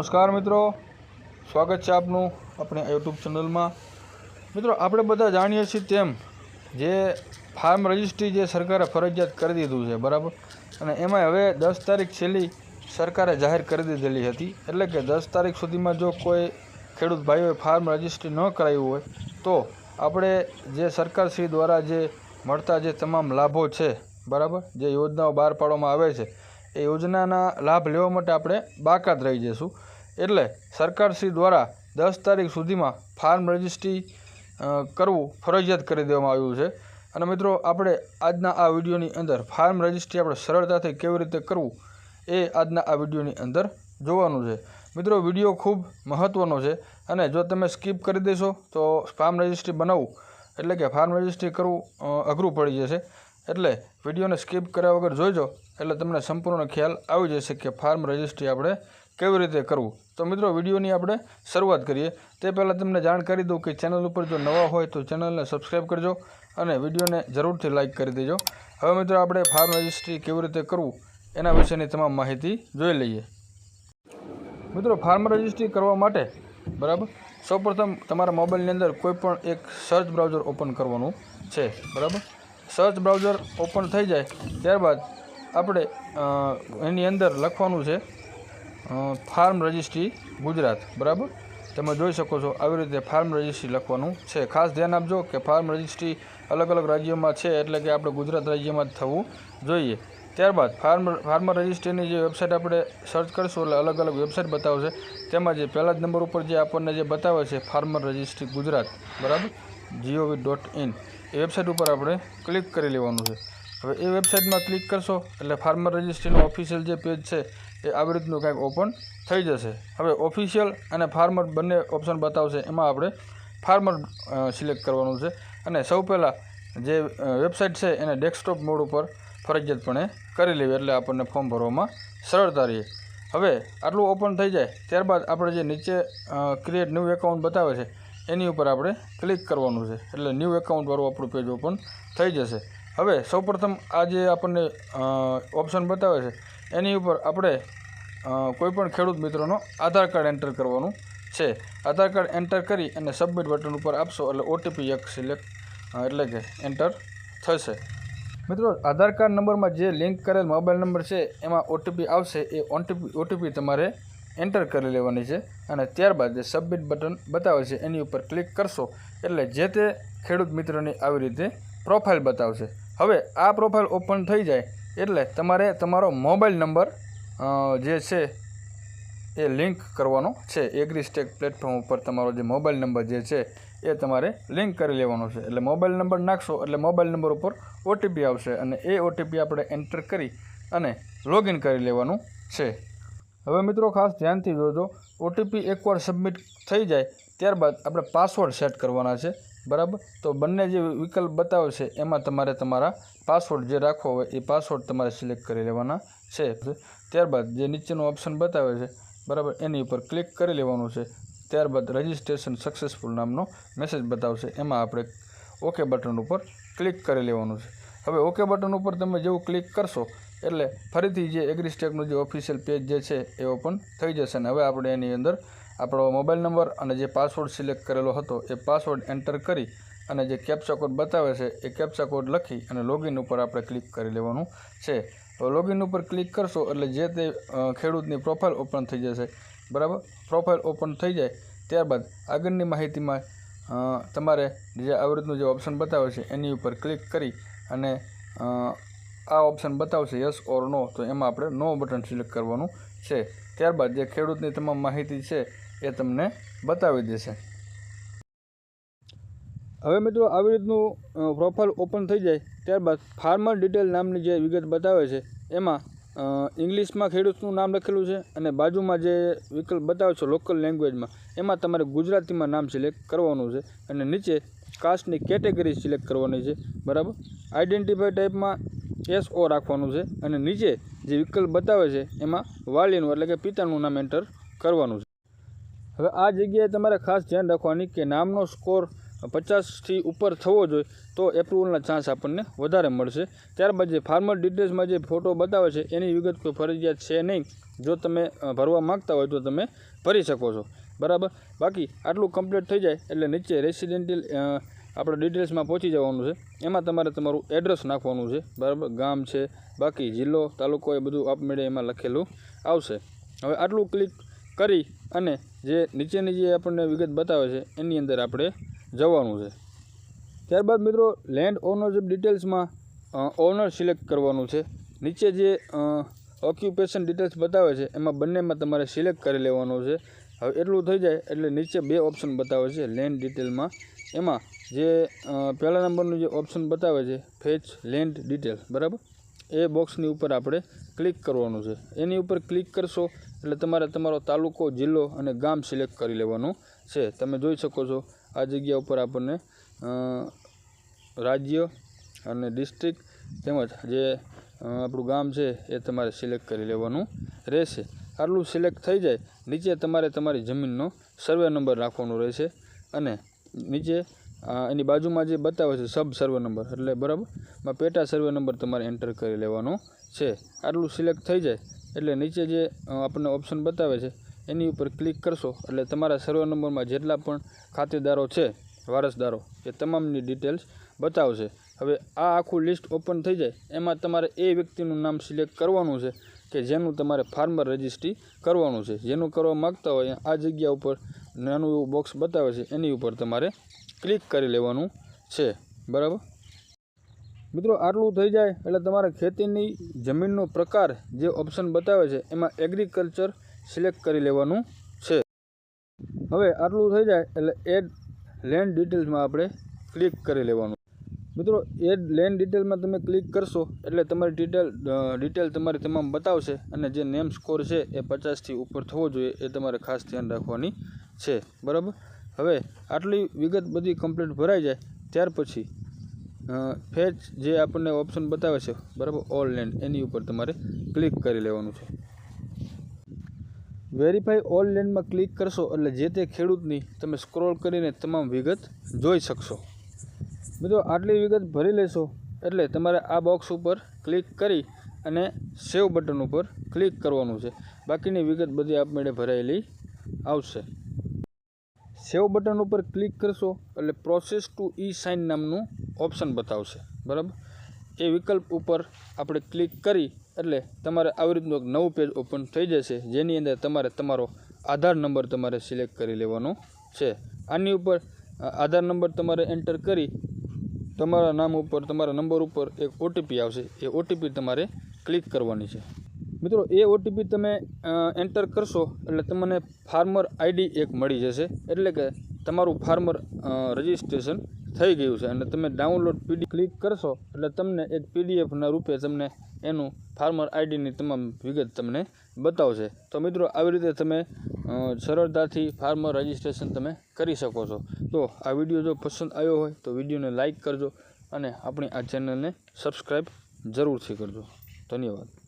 નમસ્કાર મિત્રો. સ્વાગત છે આપનું આપણી યુટ્યુબ ચેનલમાં. મિત્રો, આપણે બધા જાણીએ છીએ તેમ જે ફાર્મ રજિસ્ટ્રી જે સરકારે ફરજિયાત કરી દીધું છે, બરાબર? અને એમાં હવે દસ તારીખ છેલ્લી સરકારે જાહેર કરી દીધેલી હતી. એટલે કે દસ તારીખ સુધીમાં જો કોઈ ખેડૂત ભાઈઓએ ફાર્મ રજિસ્ટ્રી ન કરાવ્યું હોય, તો આપણે જે સરકારશ્રી દ્વારા જે મળતા જે તમામ લાભો છે, બરાબર? જે યોજનાઓ બહાર પાડવામાં આવે છે, એ યોજનાના લાભ લેવા માટે આપણે બાકાત રહી જઈશું. એટલે સરકારશ્રી દ્વારા દસ તારીખ સુધીમાં ફાર્મ રજિસ્ટ્રી કરવું ફરજિયાત કરી દેવામાં આવ્યું છે. અને મિત્રો, આપણે આજના આ વિડીયોની અંદર ફાર્મ રજિસ્ટ્રી આપણે સરળતાથી કેવી રીતે કરવું એ આજના આ વિડીયોની અંદર જોવાનું છે. મિત્રો, વીડિયો ખૂબ મહત્ત્વનો છે અને જો તમે સ્કીપ કરી દેશો તો ફાર્મ રજિસ્ટ્રી બનાવવું એટલે કે ફાર્મ રજિસ્ટ્રી કરવું અઘરું પડી જશે. એટલે વિડીયોને સ્કીપ કર્યા વગર જોઈજો એટલે તમને સંપૂર્ણ ખ્યાલ આવી જશે કે ફાર્મ રજિસ્ટ્રી આપણે કેવી રીતે કરવું? તો મિત્રો, વિડીયોની આપણે શરૂઆત કરીએ. તે પહેલાં તમને જાણ કરી દઉં કે ચેનલ ઉપર જો નવા હોય તો ચેનલને સબસ્ક્રાઈબ કરજો અને વિડીયોને જરૂરથી લાઇક કરી દેજો. હવે મિત્રો, આપણે ફાર્મ રજિસ્ટ્રી કેવી રીતે કરવું એના વિશેની તમામ માહિતી જોઈ લઈએ. મિત્રો, ફાર્મ રજિસ્ટ્રી કરવા માટે, બરાબર? સૌપ્રથમ તમારા મોબાઈલની અંદર કોઈપણ એક સર્ચ બ્રાઉઝર ઓપન કરવાનું છે, બરાબર? સર્ચ બ્રાઉઝર ઓપન થઈ જાય, ત્યારબાદ આપણે એની અંદર લખવાનું છે ફાર્મ રજિસ્ટ્રી ગુજરાત, બરાબર? તમે જોઈ શકો છો આવી રીતે ફાર્મ રજિસ્ટ્રી લખવાનું છે. ખાસ ધ્યાન આપજો કે ફાર્મ રજિસ્ટ્રી અલગ અલગ રાજ્યોમાં છે એટલે કે આપણે ગુજરાત રાજ્યમાં જ થવું જોઈએ. ત્યારબાદ ફાર્મ ફાર્મર રજિસ્ટ્રીની જે વેબસાઇટ આપણે સર્ચ કરીશું એટલે અલગ અલગ વેબસાઇટ બતાવશે. તેમાં જે પહેલા જ નંબર ઉપર જે આપણને જે બતાવે છે ફાર્મર રજિસ્ટ્રી ગુજરાત, બરાબર? જીઓવી ડોટ ઇન એ વેબસાઇટ ઉપર આપણે ક્લિક કરી લેવાનું છે. હવે એ વેબસાઇટમાં ક્લિક કરશો એટલે ફાર્મર રજિસ્ટ્રીનું ઓફિશિયલ જે પેજ છે એ આવી રીતનું કંઈક ઓપન થઈ જશે. હવે ઓફિશિયલ અને ફાર્મર બંને ઓપ્શન બતાવશે, એમાં આપણે ફાર્મર સિલેક્ટ કરવાનું છે. અને સૌ પહેલાં જે વેબસાઇટ છે એને ડેસ્કટોપ મોડ ઉપર ફરજિયાતપણે કરી લેવી, એટલે આપણને ફોર્મ ભરવામાં સરળતા રહે. હવે આટલું ઓપન થઈ જાય, ત્યારબાદ આપણે જે નીચે ક્રિએટ ન્યૂ એકાઉન્ટ બતાવે છે, એની ઉપર આપણે ક્લિક કરવાનું છે. એટલે ન્યૂ એકાઉન્ટવાળું આપણું પેજ ઓપન થઈ જશે. હવે સૌપ્રથમ આ જે આપણને ઓપ્શન બતાવે છે એની ઉપર આપણે કોઈપણ ખેડૂત મિત્રોનો આધાર કાર્ડ એન્ટર કરવાનું છે. આધાર કાર્ડ એન્ટર કરી અને સબમિટ બટન ઉપર આપશો એટલે ઓટીપી એક સિલેક્ટ એટલે કે એન્ટર થશે. મિત્રો, આધાર કાર્ડ નંબરમાં જે લિંક કરેલ મોબાઈલ નંબર છે, એમાં ઓટીપી આવશે. એ ઓટીપી ઓટીપી તમારે એન્ટર કરી લેવાની છે અને ત્યારબાદ જે સબમિટ બટન બતાવે છે, એની ઉપર ક્લિક કરશો એટલે જે તે ખેડૂત મિત્રોની આવી રીતે પ્રોફાઇલ બતાવશે. હવે આ પ્રોફાઇલ ઓપન થઈ જાય એટલે તમારે તમારો મોબાઈલ નંબર જે છે, એ લિંક કરવાનો છે. એગ્રીસ્ટેક પ્લેટફોર્મ ઉપર તમારો જે મોબાઈલ નંબર જે છે, એ તમારે લિંક કરી લેવાનો છે. એટલે મોબાઈલ નંબર નાખશો એટલે મોબાઈલ નંબર ઉપર ઓટીપી આવશે અને એ ઓટીપી આપણે એન્ટર કરી અને લોગિન કરી લેવાનું છે. હવે મિત્રો ખાસ ધ્યાનથી જોજો, ઓટીપી એકવાર સબમિટ થઈ જાય, ત્યારબાદ આપણે પાસવર્ડ સેટ કરવાના છે. બરાબર? તો બંને જે વિકલ્પ બતાવે છે, એમાં તમારે તમારા પાસવર્ડ જે રાખવો હોય, એ પાસવર્ડ તમારે સિલેક્ટ કરી લેવાના છે. ત્યારબાદ જે નીચેનું ઓપ્શન બતાવે છે, બરાબર, એની ઉપર ક્લિક કરી લેવાનું છે. ત્યારબાદ રજિસ્ટ્રેશન સક્સેસફુલ નામનો મેસેજ બતાવશે એમાં આપણે ઓકે બટન ઉપર ક્લિક કરી લેવાનું છે. હવે ઓકે બટન ઉપર તમે જેવું ક્લિક કરશો, એટલે ફરીથી જે એગ્રીસ્ટેકનું જે ઓફિશિયલ પેજ જે છે, એ ઓપન થઈ જશે અને હવે આપણે એની અંદર આપણો મોબાઈલ નંબર અને જે પાસવર્ડ સિલેક્ટ કરેલો હતો એ પાસવર્ડ એન્ટર કરી અને જે કેપ્ચા કોડ બતાવે છે એ કેપ્ચા કોડ લખી અને લોગિન ઉપર આપણે ક્લિક કરી લેવાનું છે. તો લોગિન ઉપર ક્લિક કરશો એટલે જે તે ખેડૂતની પ્રોફાઇલ ઓપન થઈ જશે. બરાબર? પ્રોફાઇલ ઓપન થઈ જાય. ત્યારબાદ આગળની માહિતીમાં તમારે જે આવૃતનું જે ઓપ્શન બતાવે છે એની ઉપર ક્લિક કરી અને આ ઓપ્શન બતાવશે યસ ઓર નો તો એમાં આપણે નો બટન સિલેક્ટ કરવાનું છે. ત્યારબાદ જે ખેડૂતની તમામ માહિતી છે એ તમને બતાવી દેશે. હવે મિત્રો આવી રીતનું પ્રોફાઇલ ઓપન થઈ જાય, ત્યારબાદ ફાર્મર ડિટેલ નામની જે વિગત બતાવે છે, એમાં ઇંગ્લિશમાં ખેડૂતનું નામ લખેલું છે અને બાજુમાં જે વિકલ્પ બતાવે છે લોકલ લેંગ્વેજમાં એમાં તમારે ગુજરાતીમાં નામ સિલેક્ટ કરવાનું છે અને નીચે કાસ્ટની કેટેગરી સિલેક્ટ કરવાની છે, બરાબર? આઈડેન્ટિફાઈ ટાઈપમાં એસ ઓ રાખવાનું છે અને નીચે જે વિકલ્પ બતાવે છે એમાં વાલીનું એટલે કે પિતાનું નામ એન્ટર કરવાનું છે. હવે આ જગ્યાએ તમારે ખાસ ધ્યાન રાખવાની કે નામનો સ્કોર પચાસથી ઉપર થવો જોઈએ તો એપ્રુવલના ચાન્સ આપણને વધારે મળશે. ત્યારબાદ જે ફાર્મર ડિટેલ્સમાં જે ફોટો બતાવે છે, એની વિગત કોઈ ફરજિયાત છે નહીં. જો તમે ભરવા માગતા હોય તો તમે ભરી શકો છો. બરાબર? બાકી આટલું કમ્પ્લીટ થઈ જાય એટલે નીચે રેસિડેન્ટિયલ આપણે ડિટેલ્સમાં પહોંચી જવાનું છે. એમાં તમારે તમારું એડ્રેસ નાખવાનું છે. બરાબર? ગામ છે, બાકી જિલ્લો, તાલુકો એ બધું આપમેળે એમાં લખેલું આવશે. હવે આટલું ક્લિક કરી અને જે નીચેની જે આપણને વિગત બતાવે છે, એની અંદર આપણે જવાનું છે. ત્યારબાદ મિત્રો લેન્ડ ઓનરશીપ ડિટેલ્સમાં ઓનર સિલેક્ટ કરવાનું છે. નીચે જે ઓક્યુપેશન ડિટેલ્સ બતાવે છે, એમાં બંનેમાં તમારે સિલેક્ટ કરી લેવાનું છે. હવે એટલું થઈ જાય, એટલે નીચે બે ઓપ્શન બતાવે છે લેન્ડ ડિટેલમાં એમાં જે પહેલા નંબરનું જે ઓપ્શન બતાવે છે ફેચ લેન્ડ ડિટેલ બરાબર? એ બોક્સની ઉપર આપણે ક્લિક કરવાનું છે. એની ઉપર ક્લિક કરશો એટલે તમારે તમારો તાલુકો, જિલ્લો અને ગામ સિલેક્ટ કરી લેવાનું છે. તમે જોઈ શકો છો, આ જગ્યા ઉપર આપણને રાજ્ય અને ડિસ્ટ્રિક્ટ તેમજ જે આપણું ગામ છે એ તમારે સિલેક્ટ કરી લેવાનું રહેશે. આટલું સિલેક્ટ થઈ જાય, નીચે તમારે તમારી જમીનનો સર્વે નંબર રાખવાનો રહેશે અને નીચે એની બાજુમાં જે બતાવે છે સબ સર્વે નંબર એટલે બરાબર? પેટા સર્વે નંબર તમારે એન્ટર કરી લેવાનો છે. આટલું સિલેક્ટ થઈ જાય એટલે નીચે જે આપણને ઓપ્શન બતાવે છે, એની ઉપર ક્લિક કરશો, એટલે તમારા સર્વે નંબરમાં જેટલા પણ ખાતેદારો છે, વારસદારો, એ તમામની ડિટેલ્સ બતાવશે. હવે આ આખું લિસ્ટ ઓપન થઈ જાય, એમાં તમારે એ વ્યક્તિનું નામ સિલેક્ટ કરવાનું છે કે જેનું તમારે ફાર્મર રજિસ્ટ્રી કરવાનું છે. જેનું કરવા માગતા હોય, આ જગ્યા ઉપર નાનું એવું બોક્સ બતાવે છે, એની ઉપર તમારે ક્લિક કરી લેવાનું છે. બરાબર? મિત્રો, આટલું થઈ જાય એટલે તમારે ખેતીની જમીનનો પ્રકાર જે ઓપ્શન બતાવે છે, એમાં એગ્રીકલ્ચર સિલેક્ટ કરી લેવાનું છે. હવે આટલું થઈ જાય એટલે એડ લેન્ડ ડિટેલ્સમાં આપણે ક્લિક કરી લેવાનું. મિત્રો એડ લેન્ડ ડિટેલમાં તમે ક્લિક કરશો એટલે તમારી ડિટેલ ડિટેલ તમારી તમામ બતાવશે અને જે નેમ સ્કોર છે એ પચાસથી ઉપર થવો જોઈએ એ તમારે ખાસ ધ્યાન રાખવાની છે. બરાબર? હવે આટલી વિગત બધી કમ્પ્લીટ ભરાઈ જાય, ત્યાર પછી ફેચ જે આપણને ઓપ્શન બતાવે છે, બરાબર ઓલ લેન્ડ એની ઉપર તમારે ક્લિક કરી લેવાનું છે. વેરીફાઈ ઓલ લેન્ડમાં ક્લિક કરશો એટલે જે તે ખેડૂતની તમે સ્ક્રોલ કરીને તમામ વિગત જોઈ શકશો. મિત્રો, આટલી વિગત ભરી લેશો એટલે તમારે આ બોક્સ ઉપર ક્લિક કરી અને સેવ બટન ઉપર ક્લિક કરવાનું છે. બાકીની વિગત બધી આપમેળે ભરાયેલી આવશે. સેવ બટન ઉપર ક્લિક કરશો એટલે પ્રોસેસ ટુ ઈ સાઇન નામનું ઓપ્શન બતાવશે. બરાબર? એ વિકલ્પ ઉપર આપણે ક્લિક કરી એટલે તમારે આવી રીતનું એક નવું પેજ ઓપન થઈ જશે, જેની અંદર તમારે તમારો આધાર નંબર તમારે સિલેક્ટ કરી લેવાનો છે. આની ઉપર આધાર નંબર તમારે એન્ટર કરી તમારા નામ ઉપર, તમારા નંબર ઉપર એક ઓટીપી આવશે. એ ઓટીપી તમારે ક્લિક કરવાની છે. મિત્રો, એ ઓટીપી તમે એન્ટર કરશો એટલે તમને ફાર્મર આઈડી એક મળી જશે. એટલે કે તમારું ફાર્મર રજિસ્ટ્રેશન થઈ ગયું છે અને તમે ડાઉનલોડ પીડી ક્લિક કરશો એટલે તમને એક પીડીએફના રૂપે તમને એનું ફાર્મર આઈડીની તમામ વિગત તમને બતાવશે. તો મિત્રો, આવી રીતે તમે સરળતાથી ફાર્મર રજિસ્ટ્રેશન તમે કરી શકો છો. તો આ વીડિયો જો પસંદ આવ્યો હોય તો વિડીયોને લાઇક કરજો અને આપણી આ ચેનલને સબસ્ક્રાઈબ જરૂરથી કરજો. ધન્યવાદ.